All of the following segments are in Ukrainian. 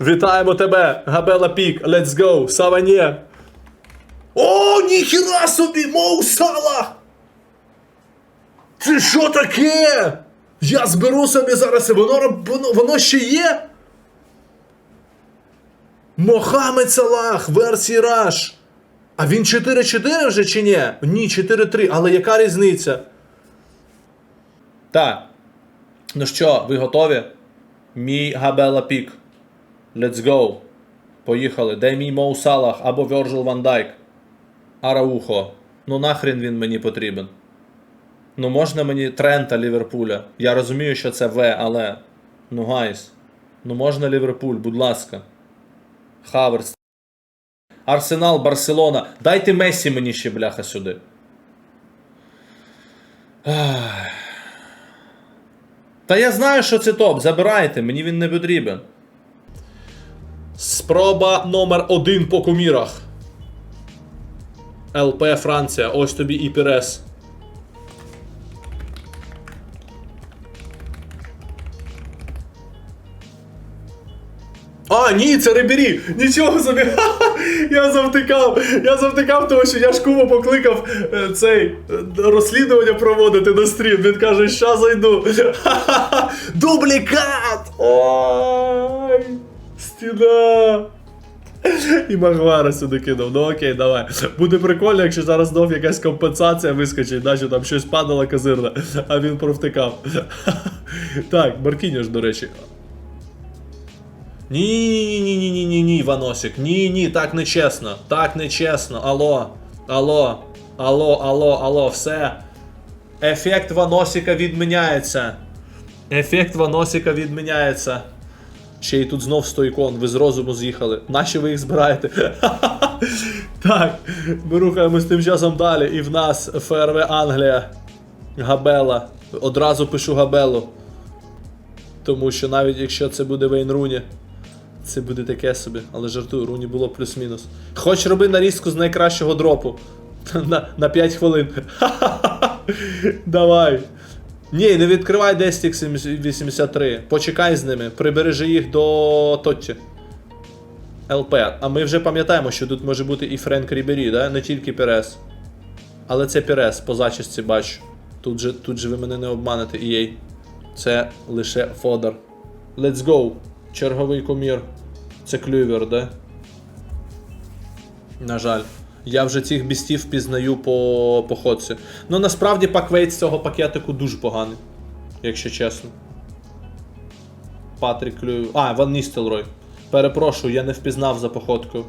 Вітаємо тебе, Габела Пік, let's go, Саванє. О, ніхіра собі, Моу Сала! Це що таке? Я зберу собі зараз, і воно, воно, воно ще є? Мохамед Салах, версії Раш. А він 4-4 вже чи ні? Ні, 4-3, але яка різниця? Так. Ну що, ви готові? Мій Габела Пік. Let's go. Поїхали. Де мій Моу Салах або Virgil Ван Дайк? Араухо. Ну нахрен він мені потрібен. Ну можна мені Трента Ліверпуля. Я розумію, що це В, але. Ну гайс. Ну можна Ліверпуль, будь ласка. Хаверс. Арсенал, Барселона. Дайте Месі мені ще, бляха, сюди. Та я знаю, що це топ. Забирайте, мені він не потрібен. Спроба номер один по кумірах. ЛП Франція. Ось тобі і Пірес. А, ні, це Рибері! Нічого собі! Я завтикав! Я завтикав, тому що я ж кума покликав е, цей е, розслідування проводити на стрім. Він каже, що зайду. Дублікат! Ой! Стіна! І Магвара сюди кинув. Ну окей, давай. Буде прикольно, якщо зараз знов якась компенсація вискочить, що там щось падало козирне, а він провтикав. Так, Маркіньош, до речі. Ні, ні, ні, ні, ні, ні, Ваносик. Ні, ні, так не чесно. Так не чесно. Алло. Алло. Алло, алло, алло, все. Ефект Ваносика відміняється. Ефект Ваносика відміняється. Ще й тут знов 100 ікон, ви з розуму з'їхали. Нащо ви їх збираєте? так, ми рухаємось тим часом далі. І в нас ФРВ Англія. Габела. Одразу пишу Габелу. Тому що навіть якщо це буде Вейн Руні, це буде таке собі, але жартую, Руні було плюс-мінус. Хоч роби нарізку з найкращого дропу. На, на 5 хвилин. Давай. Ні, не відкривай 10x83. Почекай з ними, прибережи їх до Тотті. ЛП. А ми вже пам'ятаємо, що тут може бути і Френк Рібері, да? не тільки Перес. Але це Перес, по зачісті бачу. Тут же, тут же ви мене не обманете, EA. Це лише фодер. Let's go. Черговий кумір. Це клювер, да? На жаль. Я вже цих бістів пізнаю по походці. Ну насправді паквейт з цього пакетику дуже поганий, якщо чесно. Патрік Клювер. А, Ван Ністелрой. Перепрошую, я не впізнав за походкою.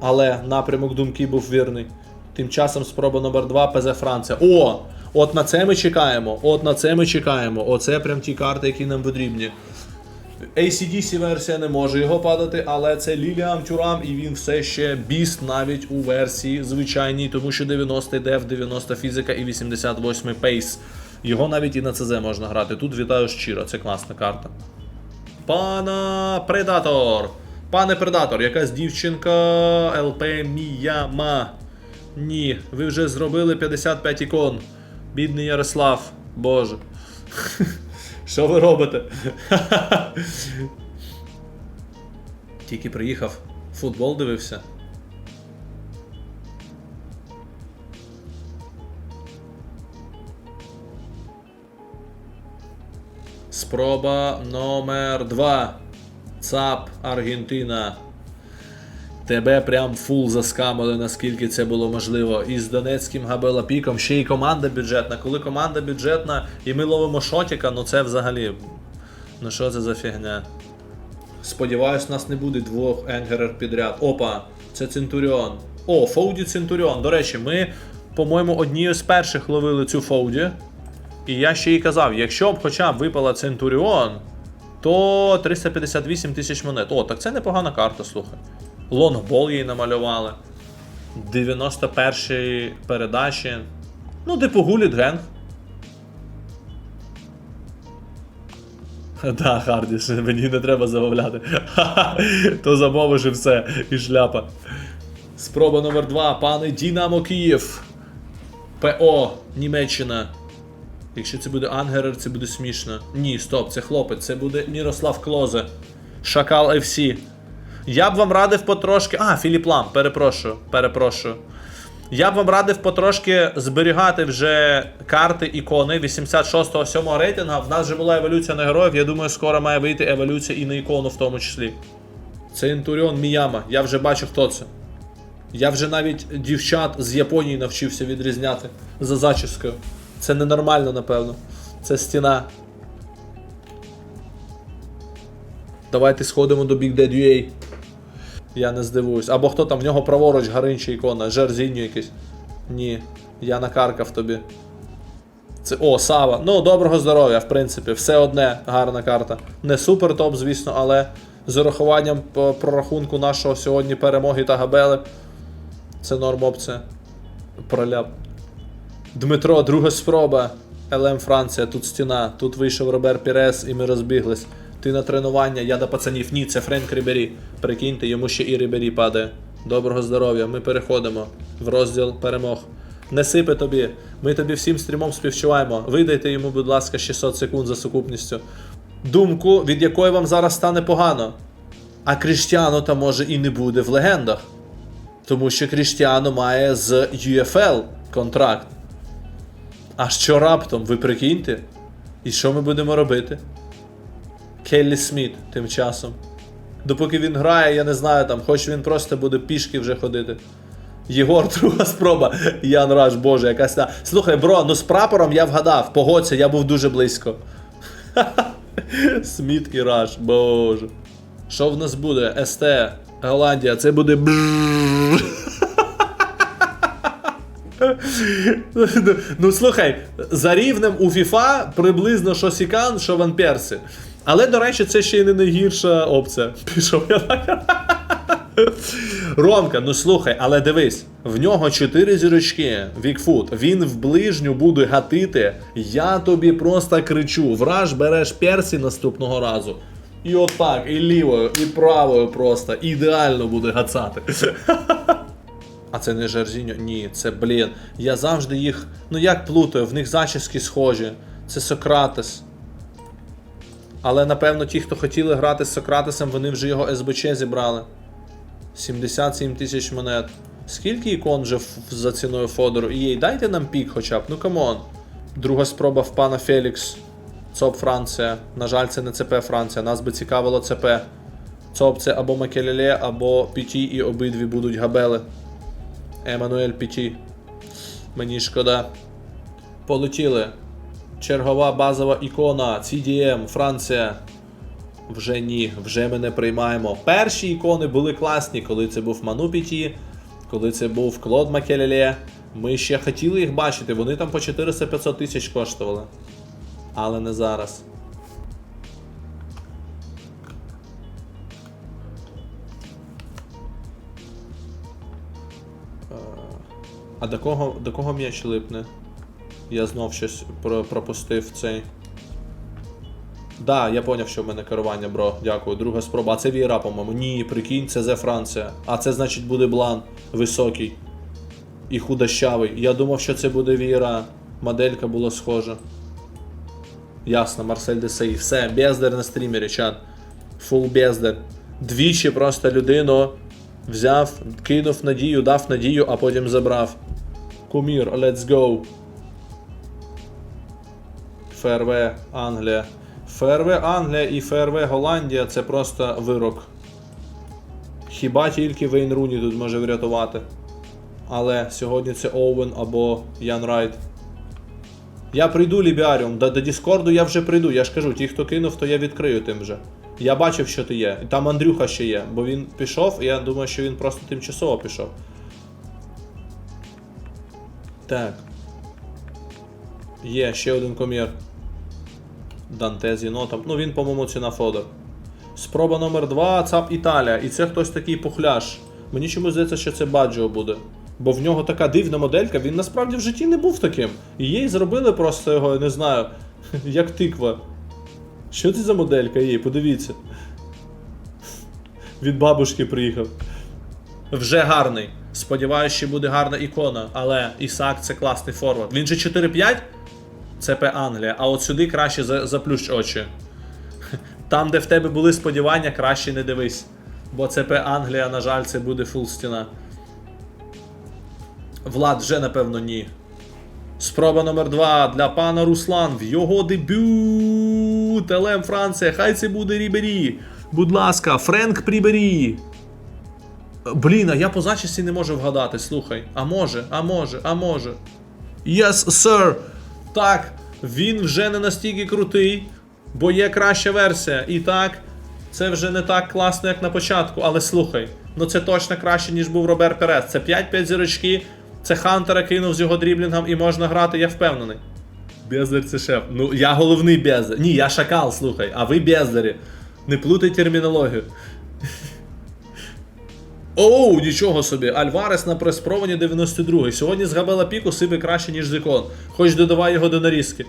Але напрямок думки був вірний. Тим часом спроба номер 2 ПЗ Франція. О! От на це ми чекаємо. От на це ми чекаємо. Оце прям ті карти, які нам потрібні. ACDC версія не може його падати, але це Ліліам Тюрам, і він все ще біст навіть у версії звичайній, тому що 90 деф, 90 фізика і 88 пейс. Його навіть і на ЦЗ можна грати. Тут вітаю щиро, це класна карта. Пана Предатор. Пане Предатор, якась дівчинка ЛП Міяма. Ні, ви вже зробили 55 ікон. Бідний Ярослав. Боже. Що ви робите? Тільки приїхав, футбол дивився. Спроба номер 2. ЦАП Аргентина. Тебе прям фул заскамили, наскільки це було можливо. І з Донецьким Габелапіком ще й команда бюджетна. Коли команда бюджетна і ми ловимо шотіка, ну це взагалі. Ну що це за фігня? Сподіваюсь, у нас не буде двох енгерер підряд. Опа, це Центуріон. О, Фоуді Центуріон. До речі, ми, по-моєму, однією з перших ловили цю Фоуді. І я ще й казав, якщо б хоча б випала Центуріон, то 358 тисяч монет. О, так це непогана карта, слухай. Лонгбол їй намалювали. 91 передачі. Ну, типу Гуліт Генг. Да, Хардіш, мені не треба замовляти. То замовиш і все, і шляпа. Спроба номер 2 пане Дінамо Київ. ПО Німеччина. Якщо це буде Ангерер, це буде смішно. Ні, стоп, це хлопець, це буде Мірослав Клозе. Шакал FC. Я б вам радив потрошки. А, Філіп Лам, перепрошую, перепрошую. Я б вам радив потрошки зберігати вже карти ікони 86-го 7 рейтинга. В нас вже була еволюція на героїв. Я думаю, скоро має вийти еволюція і на ікону в тому числі. Це Інтуріон Міяма. Я вже бачу, хто це. Я вже навіть дівчат з Японії навчився відрізняти за зачіскою. Це ненормально, напевно. Це стіна. Давайте сходимо до Big Dead UA. Я не здивуюсь. Або хто там в нього праворуч гаринча ікона, Жерзіньо якийсь. Ні, я накаркав тобі. Це. О, Сава. Ну, доброго здоров'я, в принципі, все одне гарна карта. Не супер топ, звісно, але з урахуванням прорахунку нашого сьогодні перемоги та габели. Це норм опція. Проляп. Дмитро, друга спроба. ЛМ Франція, тут стіна, тут вийшов Робер Пірес і ми розбіглись. Ти на тренування, я до пацанів. Ні, це Френк Рібері. Прикиньте, йому ще і Рібері падає. Доброго здоров'я, ми переходимо в розділ перемог. Не сипе тобі. Ми тобі всім стрімом співчуваємо. Видайте йому, будь ласка, 600 секунд за сукупністю. Думку, від якої вам зараз стане погано. А Кріштіану там може і не буде в легендах. Тому що Кріштіану має з UFL контракт. А що раптом, ви прикиньте? І що ми будемо робити? Келлі Сміт тим часом. Допоки він грає, я не знаю там, хоч він просто буде пішки вже ходити. Єгор, друга спроба. Ян Раш, боже, якась та. Слухай, бро, ну з прапором я вгадав. Погодься, я був дуже близько. Сміт і Раш, боже. Що в нас буде? СТ, Голландія, це буде. брррр. Ну слухай, за рівнем у FIFA приблизно що Сікан, що Ван Персі. Але, до речі, це ще й не найгірша опція. Пішов я так. Ромка, ну слухай, але дивись, в нього 4 зірочки, Вікфут. Він в ближню буде гатити. Я тобі просто кричу: враж береш персі наступного разу. І отак, і лівою, і правою просто ідеально буде гацати. А це не Жерзіньо? Ні, це блін. Я завжди їх. Ну як плутаю, в них зачіски схожі. Це Сократес. Але напевно ті, хто хотіли грати з Сократесом, вони вже його СБЧ зібрали. 77 тисяч монет. Скільки ікон вже за ціною Фодору? Їй дайте нам пік хоча б, ну камон. Друга спроба в пана Фелікс. ЦОП Франція. На жаль, це не ЦП Франція. Нас би цікавило ЦП. ЦОП це або Макелеле, або Піті, і обидві будуть габели. Еммануель Піті. Мені шкода. Полетіли. Чергова базова ікона. CDM, Франція. Вже ні, вже ми не приймаємо. Перші ікони були класні, коли це був Ману Піті, коли це був Клод Макелеле. Ми ще хотіли їх бачити, вони там по 400-500 тисяч коштували. Але не зараз. Е, А до кого, до кого м'яч липне? Я знов щось пропустив цей. Да, я поняв, що в мене керування, бро. Дякую. Друга спроба. А це Віра, по-моєму. Ні, прикинь, це Зе Франція. А це значить буде Блан високий і худощавий. Я думав, що це буде Віра. Моделька була схожа. Ясно, Марсель Десей. Все, бездар на стрімері, чат. Фул бездар. Двічі просто людину взяв, кинув надію, дав надію, а потім забрав. Кумір, let's go. ФРВ Англія. ФРВ Англія і ФРВ Голландія це просто вирок. Хіба тільки Вейн Руні тут може врятувати. Але сьогодні це Оуен або Ян Райт. Я прийду, Лібіаріум, до, до Діскорду я вже прийду. Я ж кажу, ті, хто кинув, то я відкрию тим же. Я бачив, що ти є. І там Андрюха ще є, бо він пішов, і я думаю, що він просто тимчасово пішов. Так. Є ще один комір. Данте єнотом. Ну він, по-моєму, ціна Фодор. Спроба номер 2 ЦАП Італія. І це хтось такий пухляш. Мені чомусь здається, що це Баджо буде. Бо в нього така дивна моделька, він насправді в житті не був таким. І їй зробили просто його, я не знаю, як тиква. Що це за моделька їй? Подивіться. Від бабушки приїхав. Вже гарний. Сподіваюсь, що буде гарна ікона, але Ісак це класний форвард. Він же 4-5? ЦП Англія. А от сюди краще за- заплющ очі. Там, де в тебе були сподівання, краще не дивись. Бо ЦП Англія, на жаль, це буде фул стіна. Влад вже, напевно, ні. Спроба номер два для пана Руслан в його дебют. ЛМ Франція. Хай це буде Рібері. Будь ласка, Френк Прібері. Блін, а я по зачісті не можу вгадати. Слухай. А може, а може, а може. Yes, sir. Так, він вже не настільки крутий, бо є краща версія. І так, це вже не так класно, як на початку. Але слухай, ну це точно краще, ніж був Робер Перес. Це 5-5 зірочки. Це Хантера кинув з його дріблінгом і можна грати, я впевнений. Бездар це шеф. Ну, я головний бездар. Ні, я шакал, слухай, а ви бездарі. Не плутай термінологію. Оу, нічого собі. Альварес на прес-провоні 92 Сьогодні з Габела Піку сипе краще, ніж з ікон. Хоч додавай його до нарізки.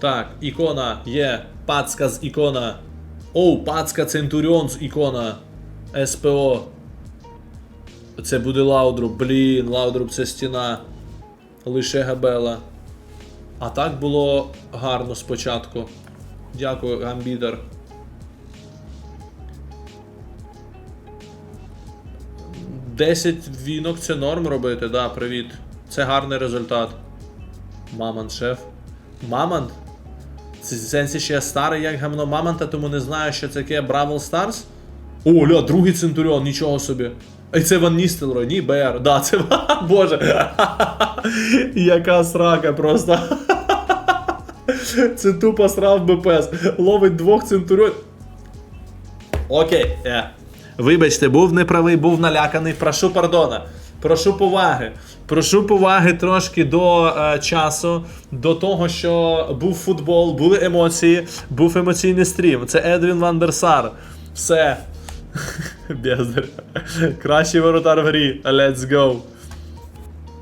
Так, ікона є. Пацка з ікона. Оу, пацка Центуріон з ікона. СПО. Це буде Лаудруб. Блін, Лаудруб це стіна. Лише Габела. А так було гарно спочатку. Дякую, Гамбідер. Десять вінок це норм робити, да, привіт. Це гарний результат. Мамонт, шеф. Мамонт? Це в сенсі ще я старий як гамно Мамонта, тому не знаю, що це таке Бравл Старс. О, другий Центуріон, нічого собі. І це Ван Ністелрой, ні, БР. Да, це Боже. Яка срака просто. Це тупо срав БПС. Ловить двох центуріон. Окей. е. Вибачте, був неправий, був наляканий. Прошу пардона. Прошу поваги. Прошу поваги трошки до е, часу, до того, що був футбол, були емоції, був емоційний стрім. Це Едвін Вандерсар. Все. Бездар. Кращий воротар в грі. Let's go.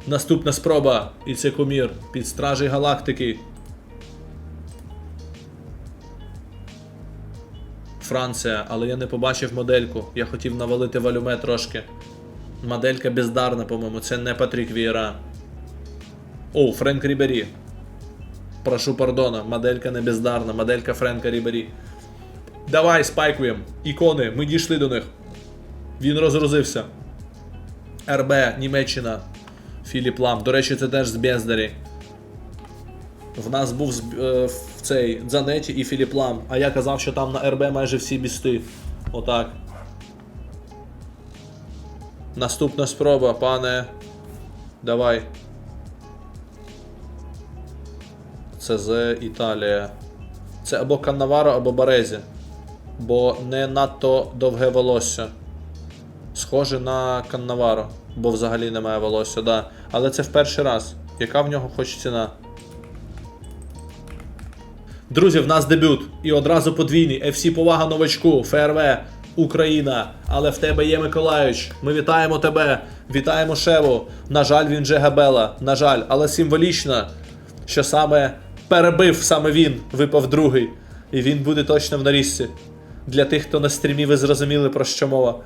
Наступна спроба. І це кумір. Під стражі галактики. Франція, але я не побачив модельку. Я хотів навалити валюме трошки. Моделька бездарна, по-моєму. Це не Патрік Вієра. О, Френк Рібері. Прошу пардона, моделька не бездарна, моделька Френка Рібері. Давай, спайкуємо. Ікони, ми дійшли до них. Він розгрузився. РБ, Німеччина. Філіп Лам. До речі, це теж з Бездарі. В нас був е, цей Дзанеті і Філіп Лам. А я казав, що там на РБ майже всі бісти. Отак. Наступна спроба, пане. Давай. Це з Італія. Це або Каннаваро, або Барезі. Бо не надто довге волосся. Схоже на Каннаваро, бо взагалі немає волосся, да. Але це в перший раз. Яка в нього хоч ціна? Друзі, в нас дебют. І одразу подвійний. FC повага новачку, ФРВ, Україна. Але в тебе є Миколаївич. Ми вітаємо тебе. Вітаємо Шеву. На жаль, він же Габела. На жаль, але символічно, що саме перебив саме він, випав другий. І він буде точно в нарізці. Для тих, хто на стрімі, ви зрозуміли про що мова.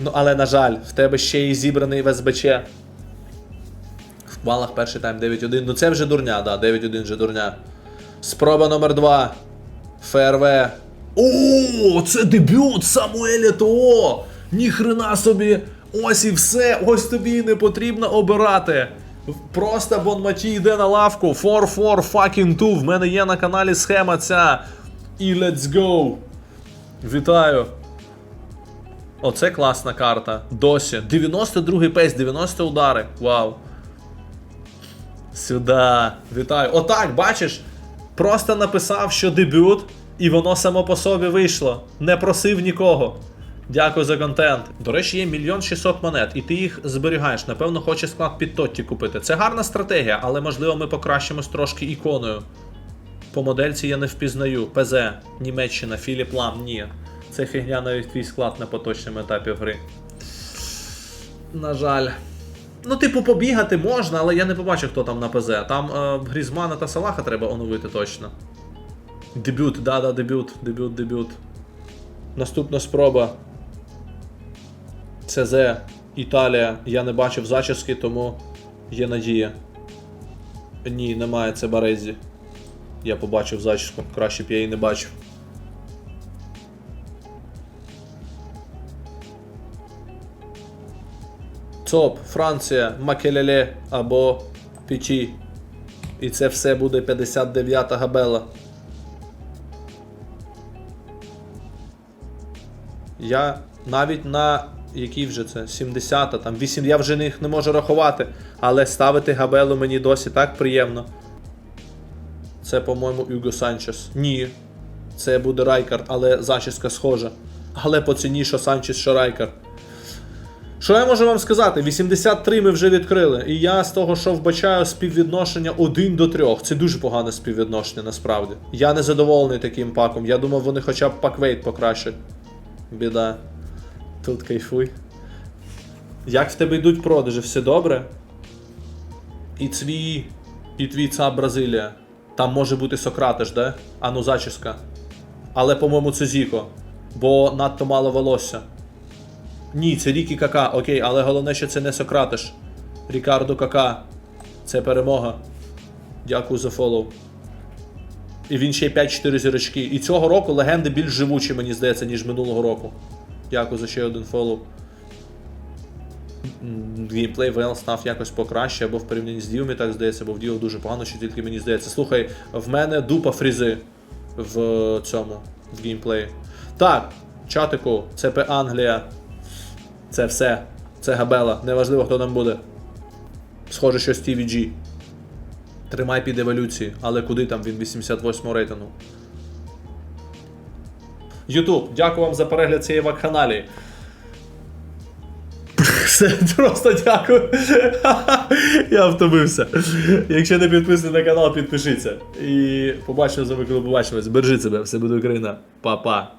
Ну, але на жаль, в тебе ще й зібраний в СБЧ. В балах перший тайм 9-1. Ну це вже дурня, да, 9-1 вже дурня. Спроба номер 2. ФРВ. О, це дебют Самуеля ТО! Ніхрена собі! Ось і все! Ось тобі і не потрібно обирати. Просто Бонматі йде на лавку. 4-4 fucking 2. В мене є на каналі схема ця. І let's go. Вітаю. Оце класна карта. Досі. 92-й пейс, 90 удари. Вау. Сюди. Вітаю. Отак, бачиш? Просто написав, що дебют, і воно само по собі вийшло. Не просив нікого. Дякую за контент. До речі, є мільйон 600 монет, і ти їх зберігаєш. Напевно, хоче склад під Тотті купити. Це гарна стратегія, але можливо ми покращимось трошки іконою. По модельці я не впізнаю. ПЗ, Німеччина, Філіп Лам, ні. Це фігня навіть твій склад на поточному етапі гри. На жаль. Ну, типу, побігати можна, але я не побачив, хто там на ПЗ. Там е, Грізмана та Салаха треба оновити точно. Дебют, да-да, дебют, дебют, дебют. Наступна спроба. ЦЗ, Італія. Я не бачив зачіски, тому є надія. Ні, немає, це Барезі. Я побачив зачіску, краще б я її не бачив. ЦОП, Франція, Макелеле або Пічі. І це все буде 59-та габела. Я навіть на якій вже це? 70-та, там 8, я вже їх не можу рахувати. Але ставити габелу мені досі так приємно. Це, по-моєму, Юго Санчес. Ні. Це буде Райкард, але зачіска схожа. Але по ціні, що Санчес, що Райкард. Що я можу вам сказати? 83 ми вже відкрили. І я з того, що вбачаю співвідношення 1 до 3. Це дуже погане співвідношення насправді. Я не задоволений таким паком. Я думав, вони хоча б паквейт покращать. Біда. Тут кайфуй. Як в тебе йдуть продажі? Все добре? І твій. І твій ЦАП Бразилія. Там може бути Сократиш, да? А ну зачіска. Але, по-моєму, це Зіко. Бо надто мало волосся. Ні, це Рікі Кака, окей, але головне, що це не Сократиш. Рікардо Кака. Це перемога. Дякую за фоллоу. І він ще й 5-4 зірочки. І цього року легенди більш живучі, мені здається, ніж минулого року. Дякую за ще один фоллоу. М, Геймплей ВЛ став якось покраще, або в порівнянні з Діумі, так здається, бо в Діо дуже погано, що тільки мені здається. Слухай, в мене дупа фрізи в цьому, в геймплеї. Так, чатику, ЦП Англія. Це все. Це Габела. Неважливо, хто там буде. Схоже, що Стіві Джі. Тримай під еволюції, але куди там він 88 рейтингу. Ютуб, дякую вам за перегляд цієї вакханалії. Все, просто дякую. Я втомився. Якщо не підписаний на канал, підпишіться. І побачимо з вами, коли побачимось. Бережіть себе, все буде Україна. Па-па.